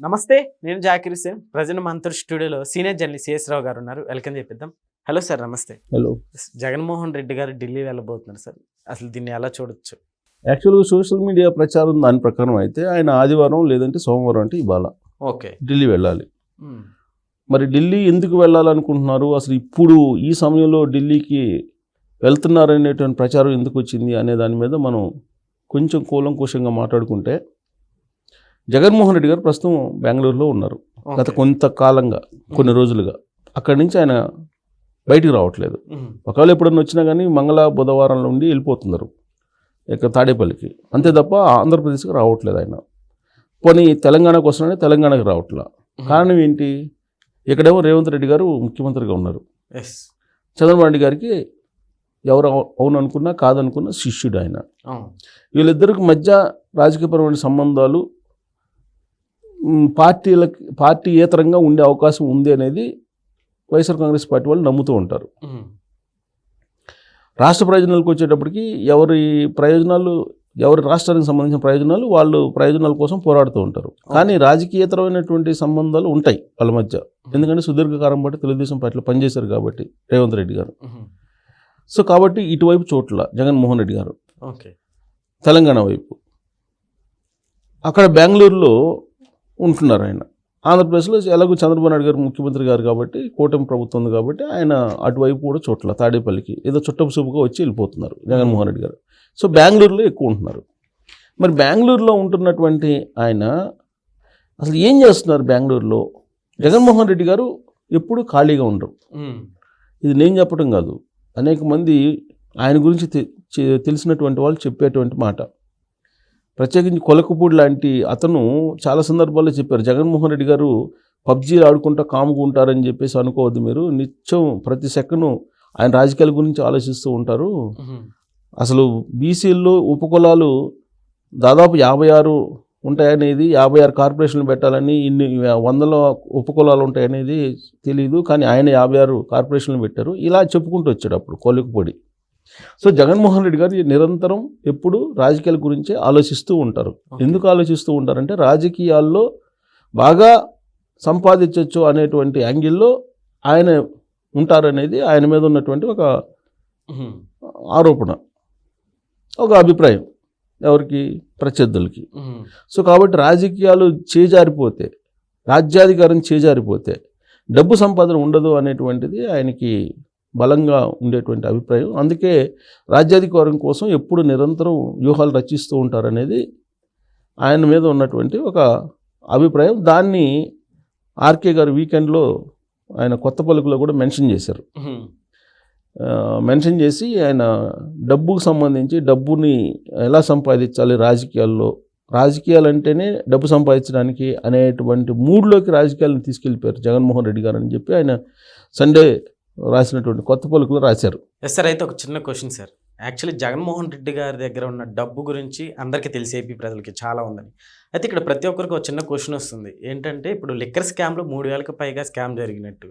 నమస్తే నేను జాకిర్ సేన్ ప్రజెంట్ మంతూర్ స్టూడియోలో సీనియర్ జర్నలిస్ట్ సిఎస్ రావు గారు ఉన్నారు. వెల్కమ్ చెప్పిద్దాం. హలో సార్ నమస్తే. హలో. జగన్మోహన్ రెడ్డి గారు ఢిల్లీ వెళ్ళబోతున్నారు సార్. అసలు దీన్ని ఎలా చూడొచ్చు? యాక్చువల్గా సోషల్ మీడియా ప్రచారం దాని ప్రకారం అయితే ఆయన ఆదివారం లేదంటే సోమవారం అంటే ఇవాళ ఓకే. ఢిల్లీ వెళ్ళాలి. మరి ఢిల్లీ ఎందుకు వెళ్ళాలనుకుంటున్నారు? అసలు ఇప్పుడు ఈ సమయంలో ఢిల్లీకి వెళ్తున్నారనేటువంటి ప్రచారం ఎందుకు వచ్చింది అనే దాని మీద మనం కొంచెం కూలంకుషంగా మాట్లాడుకుంటే జగన్మోహన్ రెడ్డి గారు ప్రస్తుతం బెంగళూరులో ఉన్నారు. గత కొంతకాలంగా కొన్ని రోజులుగా. అక్కడి నుంచి ఆయన బయటికి రావట్లేదు. ఒకవేళ ఎప్పుడన్నా వచ్చినా కానీ మంగళ బుధవారం నుండి వెళ్ళిపోతున్నారు. ఇక తాడేపల్లికి. అంతే తప్ప ఆంధ్రప్రదేశ్కి రావట్లేదు ఆయన. పోనీ తెలంగాణకు వస్తున్నానే తెలంగాణకి రావట్లా. కారణం ఏంటి? ఇక్కడేమో రేవంత్ రెడ్డి గారు ముఖ్యమంత్రిగా ఉన్నారు. ఎస్. చంద్రబాబు నాయుడు గారికి ఎవరు అవు- అవును అనుకున్నా కాదనుకున్నా శిష్యుడు ఆయన. వీళ్ళిద్దరికి మధ్య రాజకీయపరమైన సంబంధాలు మ్, పార్టీలకి పార్టీయేతరంగా ఉండే అవకాశం ఉంది అనేది వైఎస్ఆర్ కాంగ్రెస్ పార్టీ వాళ్ళు నమ్ముతూ ఉంటారు. రాష్ట్ర ప్రయోజనాలకు వచ్చేటప్పటికి ఎవరి ప్రయోజనాలు ఎవరి రాష్ట్రానికి సంబంధించిన ప్రయోజనాలు వాళ్ళు ప్రయోజనాల కోసం పోరాడుతూ ఉంటారు. కానీ రాజకీయేతరమైనటువంటి సంబంధాలు ఉంటాయి వాళ్ళ మధ్య. ఎందుకంటే సుదీర్ఘకాలం పాటు తెలుగుదేశం పార్టీలో పనిచేశారు కాబట్టి రేవంత్ రెడ్డి గారు. సో కాబట్టి ఇటువైపు చోట్ల జగన్మోహన్ రెడ్డి గారు ఓకే. తెలంగాణ వైపు. అక్కడ బెంగళూరులో ఉంటున్నారు ఆయన. ఆంధ్రప్రదేశ్లో ఎలాగో చంద్రబాబు నాయుడు గారు ముఖ్యమంత్రి గారు కాబట్టి కూటమి ప్రభుత్వం ఉంది కాబట్టి ఆయన అటువైపు కూడా చోట్ల తాడేపల్లికి ఏదో చుట్టపు చూపుగా వచ్చి వెళ్ళిపోతున్నారు జగన్మోహన్ రెడ్డి గారు. సో బెంగళూరులో ఎక్కువ ఉంటున్నారు. మరి బెంగళూరులో ఉంటున్నటువంటి ఆయన అసలు ఏం చేస్తున్నారు బెంగళూరులో? జగన్మోహన్ రెడ్డి గారు ఎప్పుడూ ఖాళీగా ఉండరు. ఇది నేను చెప్పడం కాదు. అనేక మంది ఆయన గురించి తెలిసినటువంటి వాళ్ళు చెప్పేటువంటి మాట. ప్రత్యేకించి కొలకపూడి లాంటి అతను చాలా సందర్భాల్లో చెప్పారు జగన్మోహన్ రెడ్డి గారు పబ్జీలు ఆడుకుంటా కాముగా ఉంటారని చెప్పేసి అనుకోవద్దు మీరు. నిత్యం ప్రతి సెకండ్ ఆయన రాజకీయాల గురించి ఆలోచిస్తూ ఉంటారు. అసలు బీసీల్లో ఉపకులాలు దాదాపు యాభై ఆరు ఉంటాయనేది యాభై ఆరు కార్పొరేషన్లు పెట్టాలని ఇన్ని వందల ఉపకులాలు ఉంటాయనేది తెలియదు కానీ ఆయన యాభై ఆరు కార్పొరేషన్లు పెట్టారు. ఇలా చెప్పుకుంటూ వచ్చాడు అప్పుడు కొలికపొడి. సో జగన్మోహన్ రెడ్డి గారు నిరంతరం ఎప్పుడు రాజకీయాల గురించే ఆలోచిస్తూ ఉంటారు. ఎందుకు ఆలోచిస్తూ ఉంటారంటే రాజకీయాల్లో బాగా సంపాదించవచ్చు అనేటువంటి యాంగిల్లో ఆయన ఉంటారనేది ఆయన మీద ఉన్నటువంటి ఒక ఆరోపణ ఒక అభిప్రాయం ఎవరికి? ప్రత్యర్థులకి. సో కాబట్టి రాజకీయాలు చేజారిపోతే రాజ్యాధికారం చేజారిపోతే డబ్బు సంపాదన ఉండదు అనేటువంటిది ఆయనకి బలంగా ఉండేటువంటి అభిప్రాయం. అందుకే రాజ్యాధికారం కోసం ఎప్పుడు నిరంతరం వ్యూహాలు రచిస్తూ ఉంటారనేది ఆయన మీద ఉన్నటువంటి ఒక అభిప్రాయం. దాన్ని ఆర్కే గారు వీకెండ్లో ఆయన కొత్త పలుకులో కూడా మెన్షన్ చేశారు. మెన్షన్ చేసి ఆయన డబ్బుకు సంబంధించి డబ్బుని ఎలా సంపాదించాలి రాజకీయాల్లో? రాజకీయాలు అంటేనే డబ్బు సంపాదించడానికి అనేటువంటి మూడ్లోకి రాజకీయాలను తీసుకెళ్ళిపోయారు జగన్మోహన్ రెడ్డి గారు అని చెప్పి ఆయన సండే రాసినటువంటి కొత్త పలుకులు రాశారు. ఎస్ సార్ అయితే ఒక చిన్న question sir actually Jaganmohan Reddy గారి దగ్గర ఉన్న డబ్బు గురించి అందరికీ తెలిసి ఏపీ ప్రజలకి చాలా ఉందని. అయితే ఇక్కడ ప్రతి ఒక్కరికి ఒక చిన్న క్వశ్చన్ వస్తుంది. ఏంటంటే ఇప్పుడు లిక్కర్ స్కామ్లో మూడు వేలకు పైగా స్కామ్ జరిగినట్టు.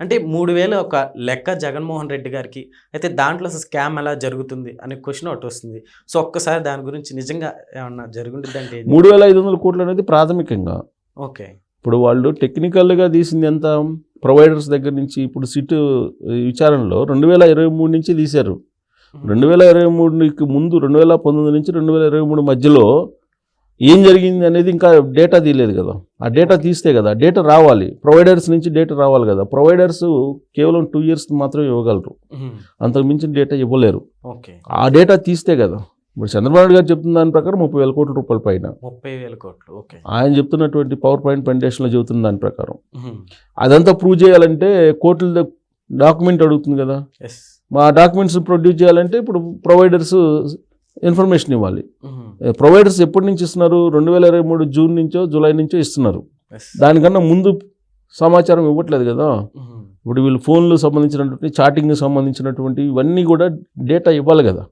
అంటే మూడు వేలు ఒక లెక్క జగన్మోహన్ రెడ్డి గారికి అయితే దాంట్లో అసలు స్కామ్ ఎలా జరుగుతుంది అనే క్వశ్చన్ ఒకటి వస్తుంది. సో ఒక్కసారి దాని గురించి నిజంగా ఏమన్నా జరుగుంటుంది అంటే మూడు వేల ఐదు వందల కోట్లు అనేది ప్రాథమికంగా. ఓకే ఇప్పుడు వాళ్ళు టెక్నికల్గా తీసింది ఎంత? ప్రొవైడర్స్ దగ్గర నుంచి ఇప్పుడు సిట్ విచారణలో రెండు వేల ఇరవై మూడు నుంచి తీశారు. రెండు వేల ఇరవై మూడుకి ముందు రెండు వేల పంతొమ్మిది నుంచి రెండు వేల ఇరవై మూడు మధ్యలో ఏం జరిగింది అనేది ఇంకా డేటా తీయలేదు కదా. ఆ డేటా తీస్తే కదా డేటా రావాలి. ప్రొవైడర్స్ నుంచి డేటా రావాలి కదా. ప్రొవైడర్స్ కేవలం టూ ఇయర్స్ మాత్రమే ఇవ్వగలరు. అంతకు మించిన డేటా ఇవ్వలేరు. ఓకే. ఆ డేటా తీస్తే కదా ఇప్పుడు చంద్రబాబు నాయుడు గారు చెప్తున్న దాని ప్రకారం ముప్పై వేల కోట్ల రూపాయల పైన. ముప్పై వేల కోట్లు ఓకే. ఆయన చెప్తున్నటువంటి పవర్ పాయింట్ ప్రెజెంటేషన్లో చెబుతున్న దాని ప్రకారం. అదంతా ప్రూవ్ చేయాలంటే కోర్టుల డాక్యుమెంట్ అడుగుతుంది కదా. మా డాక్యుమెంట్స్ ప్రొడ్యూస్ చేయాలంటే ఇప్పుడు ప్రొవైడర్స్ ఇన్ఫర్మేషన్ ఇవ్వాలి. ప్రొవైడర్స్ ఎప్పటి నుంచి ఇస్తున్నారు? రెండు వేల ఇరవై మూడు జూన్ నుంచో జూలై నుంచో ఇస్తున్నారు. దానికన్నా ముందు సమాచారం ఇవ్వట్లేదు కదా. ఇప్పుడు వీళ్ళు ఫోన్లు సంబంధించినటువంటి చాటింగ్ సంబంధించినటువంటి ఇవన్నీ కూడా డేటా ఇవ్వాలి కదా.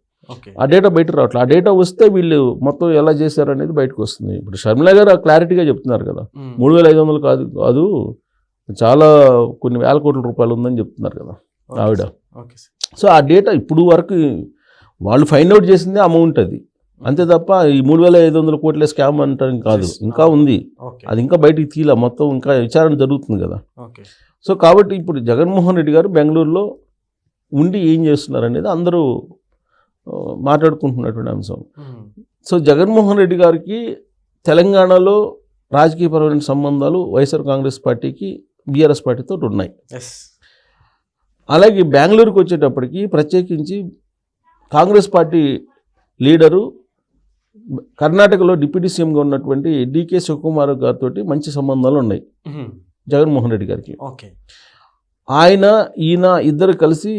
ఆ డేటా బయట రావట్లేదు ఆ డేటా వస్తే వీళ్ళు మొత్తం ఎలా చేశారు అనేది బయటకు వస్తుంది. ఇప్పుడు షర్మిల గారు క్లారిటీగా చెప్తున్నారు కదా. మూడు వేల ఐదు వందలు కాదు కాదు చాలా కొన్ని వేల కోట్ల రూపాయలు ఉందని చెప్తున్నారు కదా ఆవిడ. సో ఆ డేటా ఇప్పుడు వరకు వాళ్ళు ఫైండ్ అవుట్ చేసిందే అమౌంట్ అది. అంతే తప్ప ఈ మూడు వేల ఐదు వందల కోట్ల స్కామ్ అంటానికి కాదు. ఇంకా ఉంది. అది ఇంకా బయటికి తీల మొత్తం ఇంకా విచారణ జరుగుతుంది కదా. సో కాబట్టి ఇప్పుడు జగన్మోహన్ రెడ్డి గారు బెంగళూరులో ఉండి ఏం చేస్తున్నారు అనేది అందరూ మాట్లాడుకుంటున్నటువంటి అంశం. సో జగన్మోహన్ రెడ్డి గారికి తెలంగాణలో రాజకీయపరమైన సంబంధాలు వైఎస్ఆర్ కాంగ్రెస్ పార్టీకి బీఆర్ఎస్ పార్టీతో ఉన్నాయి. అలాగే బెంగళూరుకి వచ్చేటప్పటికి ప్రత్యేకించి కాంగ్రెస్ పార్టీ లీడరు కర్ణాటకలో డిప్యూటీ సీఎంగా ఉన్నటువంటి డికే శివకుమార్ గారితో మంచి సంబంధాలు ఉన్నాయి. జగన్మోహన్ రెడ్డి గారికి. ఓకే. ఆయన ఈయన ఇద్దరు కలిసి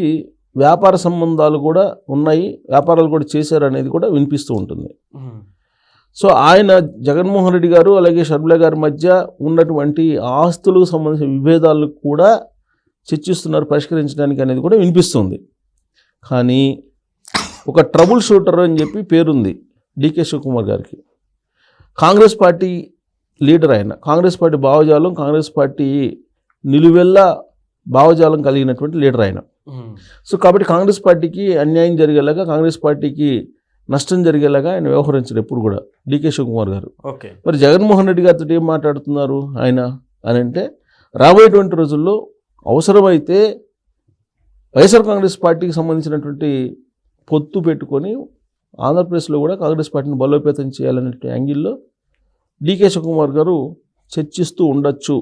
వ్యాపార సంబంధాలు కూడా ఉన్నాయి వ్యాపారాలు కూడా చేశారు అనేది కూడా వినిపిస్తూ ఉంటుంది. సో ఆయన జగన్మోహన్ రెడ్డి గారు అలాగే షర్మిల గారి మధ్య ఉన్నటువంటి ఆస్తులకు సంబంధించిన విభేదాలు కూడా చర్చిస్తున్నారు పరిష్కరించడానికి అనేది కూడా వినిపిస్తుంది కానీ ఒక ట్రబుల్ షూటర్ అని చెప్పి పేరుంది డికే శివకుమార్ గారికి కాంగ్రెస్ పార్టీ లీడర్ ఆయన కాంగ్రెస్ పార్టీ భావజాలం కాంగ్రెస్ పార్టీ నిలువెల్ల భావజాలం కలిగినటువంటి లీడర్ ఆయన. సో కాబట్టి కాంగ్రెస్ పార్టీకి అన్యాయం జరిగేలాగా కాంగ్రెస్ పార్టీకి నష్టం జరిగేలాగా ఆయన వ్యవహరించారు ఎప్పుడు కూడా. డికే శివకుమార్ గారు. ఓకే మరి జగన్మోహన్ రెడ్డి గారితో ఏం మాట్లాడుతున్నారు ఆయన అని అంటే రాబోయేటువంటి రోజుల్లో అవసరమైతే వైఎస్ఆర్ కాంగ్రెస్ పార్టీకి సంబంధించినటువంటి పొత్తు పెట్టుకొని ఆంధ్రప్రదేశ్లో కూడా కాంగ్రెస్ పార్టీని బలోపేతం చేయాలనే యాంగిల్లో డికే శివకుమార్ గారు చర్చిస్తూ ఉండొచ్చు.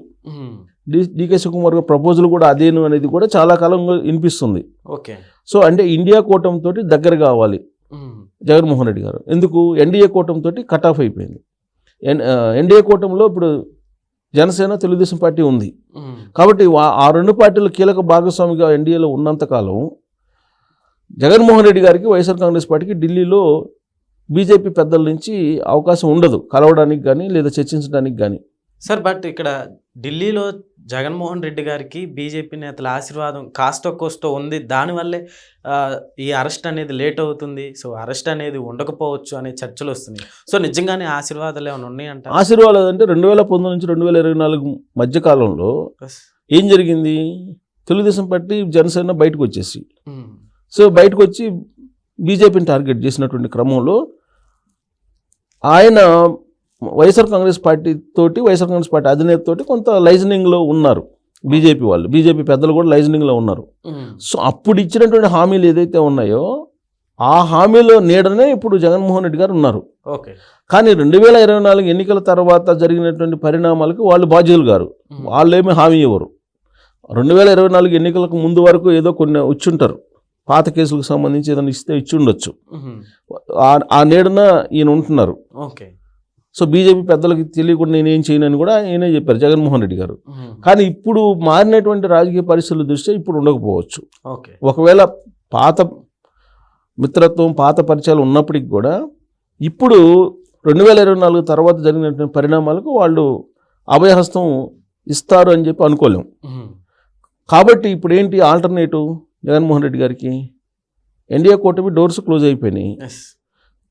డి డికే శివకుమార్ గారు ప్రపోజల్ కూడా అదేను అనేది కూడా చాలా కాలంగా వినిపిస్తుంది. ఓకే. సో అంటే ఇండియా కూటమితో దగ్గర కావాలి. జగన్మోహన్ రెడ్డి గారు. ఎందుకు? ఎన్డీఏ కూటమితో కట్ ఆఫ్ అయిపోయింది. ఎన్డీఏ కూటమిలో ఇప్పుడు జనసేన తెలుగుదేశం పార్టీ ఉంది. కాబట్టి ఆ రెండు పార్టీలు కీలక భాగస్వామిగా ఎన్డీఏలో ఉన్నంతకాలం జగన్మోహన్ రెడ్డి గారికి వైఎస్ఆర్ కాంగ్రెస్ పార్టీకి ఢిల్లీలో బీజేపీ పెద్దల నుంచి అవకాశం ఉండదు. కలవడానికి కానీ లేదా చర్చించడానికి కానీ సార్ బట్ ఇక్కడ ఢిల్లీలో జగన్మోహన్ రెడ్డి గారికి బీజేపీ నేతల ఆశీర్వాదం కాస్తో కోస్తో ఉంది. దానివల్లే ఈ అరెస్ట్ అనేది లేట్ అవుతుంది. సో అరెస్ట్ అనేది ఉండకపోవచ్చు అనే చర్చలు వస్తున్నాయి. సో నిజంగానే ఆశీర్వాదాలు ఏమైనా ఉన్నాయంట ఆశీర్వాదం అంటే రెండు వేల పంతొమ్మిది నుంచి రెండు వేల ఇరవై నాలుగు మధ్య కాలంలో ఏం జరిగింది? తెలుగుదేశం పార్టీ జనసేన బయటకు వచ్చేసి. సో బయటకు వచ్చి బీజేపీని టార్గెట్ చేసినటువంటి క్రమంలో ఆయన వైఎస్ఆర్ కాంగ్రెస్ పార్టీ తోటి వైఎస్ఆర్ కాంగ్రెస్ పార్టీ అధినేత తోటి కొంత లైజనింగ్లో ఉన్నారు బీజేపీ వాళ్ళు. బీజేపీ పెద్దలు కూడా లైజనింగ్లో ఉన్నారు. సో అప్పుడు ఇచ్చినటువంటి హామీలు ఏదైతే ఉన్నాయో ఆ హామీలో నీడనే ఇప్పుడు జగన్మోహన్ రెడ్డి గారు ఉన్నారు. ఓకే. కానీ రెండు వేల ఇరవై నాలుగు ఎన్నికల తర్వాత జరిగినటువంటి పరిణామాలకు వాళ్ళు బాధ్యులు గారు. వాళ్ళేమీ హామీ ఇవ్వరు. రెండు వేల ఇరవై నాలుగు ఎన్నికలకు ముందు వరకు ఏదో కొన్ని ఇచ్చుంటారు. పాత కేసులకు సంబంధించి ఏదైనా ఇస్తే ఇచ్చి ఉండొచ్చు. ఆ నీడన ఈయన ఉంటున్నారు. ఓకే. సో బీజేపీ పెద్దలకి తెలియకుండా నేనేం చేయనని కూడా ఆయనే చెప్పారు జగన్మోహన్ రెడ్డి గారు. కానీ ఇప్పుడు మారినటువంటి రాజకీయ పరిస్థితుల దృష్ట్యా ఇప్పుడు ఉండకపోవచ్చు. ఓకే. ఒకవేళ పాత మిత్రత్వం పాత పరిచయాలు ఉన్నప్పటికి కూడా ఇప్పుడు రెండు వేల ఇరవై నాలుగు తర్వాత జరిగినటువంటి పరిణామాలకు వాళ్ళు అభయహస్తం ఇస్తారు అని చెప్పి అనుకోలేం. ఉమ్. కాబట్టి ఇప్పుడు ఏంటి ఆల్టర్నేటివ్ జగన్మోహన్ రెడ్డి గారికి? ఇండియా కూటమి డోర్స్ క్లోజ్ అయిపోయినాయి.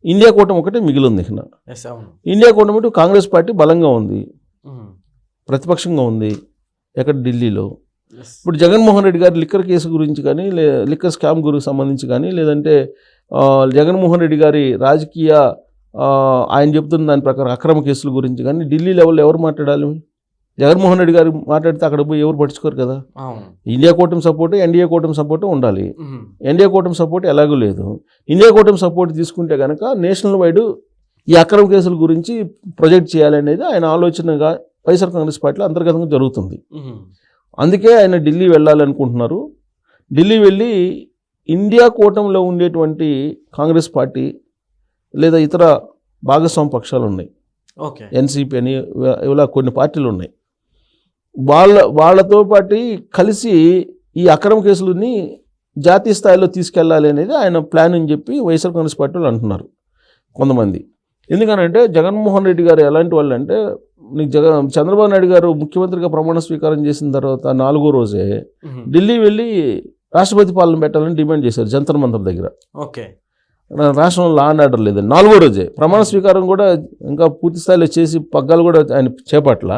ఇండియా కూటమి ఒకటే మిగిలింది ఇక ఎస్ అవును. ఇండియా కూటమి కాంగ్రెస్ పార్టీ బలంగా ఉంది ఉమ్. ప్రతిపక్షంగా ఉంది ఎక్కడ ఢిల్లీలో. ఇప్పుడు జగన్మోహన్ రెడ్డి గారి లిక్కర్ కేసు గురించి కానీ లే లిక్కర్ స్కామ్ గురించి సంబంధించి కానీ లేదంటే జగన్మోహన్ రెడ్డి గారి రాజకీయ ఆయన చెప్తున్న దాని ప్రకారం అక్రమ కేసుల గురించి కానీ ఢిల్లీ లెవెల్లో ఎవరు మాట్లాడాలి? జగన్మోహన్ రెడ్డి గారు మాట్లాడితే అక్కడ పోయి ఎవరు పట్టించుకోరు కదా? ఇండియా కూటమి సపోర్టు ఎన్డీఏ కూటమి సపోర్టు ఉండాలి. ఎన్డీఏ కూటమి సపోర్ట్ ఎలాగూ లేదు. ఇండియా కూటమి సపోర్ట్ తీసుకుంటే కనుక నేషనల్ వైడ్ ఈ అక్రమ కేసుల గురించి ప్రొజెక్ట్ చేయాలనేది ఆయన ఆలోచనగా వైఎస్ఆర్ కాంగ్రెస్ పార్టీలో అంతర్గతంగా జరుగుతుంది. అందుకే ఆయన ఢిల్లీ వెళ్ళాలనుకుంటున్నారు. ఢిల్లీ వెళ్ళి ఇండియా కూటమిలో ఉండేటువంటి కాంగ్రెస్ పార్టీ లేదా ఇతర భాగస్వామ్య పక్షాలు ఉన్నాయి. ఓకే. ఎన్సీపీ అని ఇలా కొన్ని పార్టీలు ఉన్నాయి. వాళ్ళ వాళ్ళతో పాటు కలిసి ఈ అక్రమ కేసులని జాతీయ స్థాయిలో తీసుకెళ్ళాలి అనేది ఆయన ప్లాన్ అని చెప్పి వైఎస్ఆర్ కాంగ్రెస్ పార్టీ వాళ్ళు అంటున్నారు కొంతమంది. ఎందుకనంటే జగన్మోహన్ రెడ్డి గారు ఎలాంటి వాళ్ళు అంటే నీకు జగ చంద్రబాబు నాయుడు గారు ముఖ్యమంత్రిగా ప్రమాణ స్వీకారం చేసిన తర్వాత నాలుగో రోజే. ఢిల్లీ వెళ్ళి రాష్ట్రపతి పాలన పెట్టాలని డిమాండ్ చేశారు జంతర్ మంతర్ దగ్గర. ఓకే. రాష్ట్రంలో లా అండ్ ఆర్డర్ లేదని నాలుగో రోజే ప్రమాణ స్వీకారం కూడా ఇంకా పూర్తి స్థాయిలో చేసి పగ్గాలు కూడా ఆయన చేపట్ల.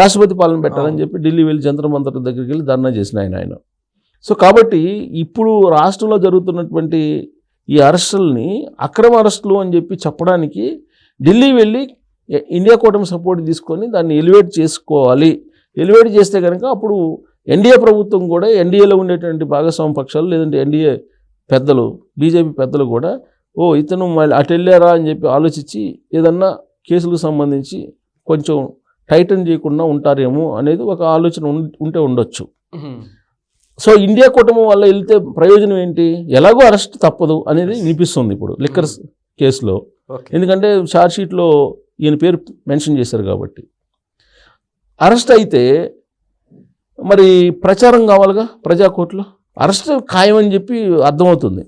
రాష్ట్రపతి పాలన పెట్టాలని చెప్పి ఢిల్లీ వెళ్ళి జంతర్ మంతర్ దగ్గరికి వెళ్ళి ధర్నా చేసిన ఆయన ఆయన. సో కాబట్టి ఇప్పుడు రాష్ట్రంలో జరుగుతున్నటువంటి ఈ అరెస్టుల్ని అక్రమ అరెస్టులు అని చెప్పి చెప్పడానికి ఢిల్లీ వెళ్ళి ఇండియా కూటమి సపోర్ట్ తీసుకొని దాన్ని ఎలివేట్ చేసుకోవాలి. ఎలివేట్ చేస్తే కనుక అప్పుడు ఎన్డీఏ ప్రభుత్వం కూడా ఎన్డీఏలో ఉండేటువంటి భాగస్వామ్య పక్షాలు లేదంటే ఎన్డీఏ పెద్దలు బీజేపీ పెద్దలు కూడా ఓ ఇతను మళ్ళీ అటు వెళ్ళారా అని చెప్పి ఆలోచించి ఏదన్నా కేసులకు సంబంధించి కొంచెం టైటన్ చేయకుండా ఉంటారేమో అనేది ఒక ఆలోచన ఉంటే ఉండొచ్చు. సో ఇండియా కుటుంబం వల్ల వెళ్తే ప్రయోజనం ఏంటి? ఎలాగో అరెస్ట్ తప్పదు అనేది వినిపిస్తుంది ఇప్పుడు లిక్కర్ కేసులో. ఎందుకంటే షీట్లో ఈయన పేరు మెన్షన్ చేశారు కాబట్టి. అరెస్ట్ అయితే మరి ప్రచారం కావాలిగా ప్రజాకోర్టులో? అరెస్ట్ ఖాయమని చెప్పి అర్థమవుతుంది.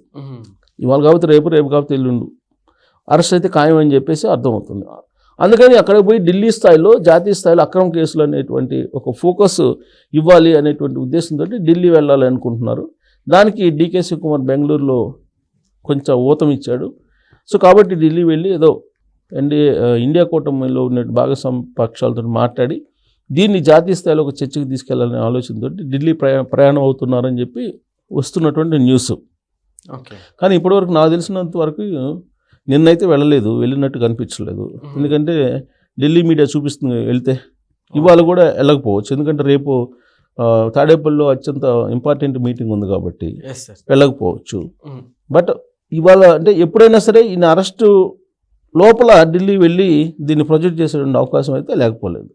ఇవాళ కాబట్టి రేపు రేపు కాబట్టి ఎల్లుండు. అరెస్ట్ అయితే ఖాయం అని చెప్పేసి అర్థమవుతుంది. అందుకని అక్కడ పోయి ఢిల్లీ స్థాయిలో జాతీయ స్థాయిలో అక్రమ కేసులు అనేటువంటి ఒక ఫోకస్ ఇవ్వాలి అనేటువంటి ఉద్దేశంతో ఢిల్లీ వెళ్ళాలి అనుకుంటున్నారు. దానికి డీకే శివకుమార్ బెంగళూరులో కొంచెం ఊతం ఇచ్చాడు. సో కాబట్టి ఢిల్లీ వెళ్ళి ఏదో ఎన్డీఏ ఇండియా కూటమిలో ఉన్న భాగస్వామ్య పక్షాలతో మాట్లాడి దీన్ని జాతీయ స్థాయిలో ఒక చర్చకు తీసుకెళ్ళాలనే ఆలోచనతో ఢిల్లీ ప్రయా ప్రయాణం అవుతున్నారని చెప్పి వస్తున్నటువంటి న్యూస్. కానీ ఇప్పటివరకు నాకు తెలిసినంత వరకు నిన్నైతే వెళ్ళలేదు వెళ్ళినట్టు కనిపించలేదు. ఎందుకంటే ఢిల్లీ మీడియా చూపిస్తుంది వెళ్తే. ఇవాళ కూడా వెళ్ళకపోవచ్చు. ఎందుకంటే రేపు తాడేపల్లిలో అత్యంత ఇంపార్టెంట్ మీటింగ్ ఉంది కాబట్టి వెళ్ళకపోవచ్చు. బట్ ఇవాళ అంటే ఎప్పుడైనా సరే ఈయన అరెస్టు లోపల ఢిల్లీ వెళ్ళి దీన్ని ప్రొజెక్ట్ చేసేటువంటి అవకాశం అయితే లేకపోలేదు.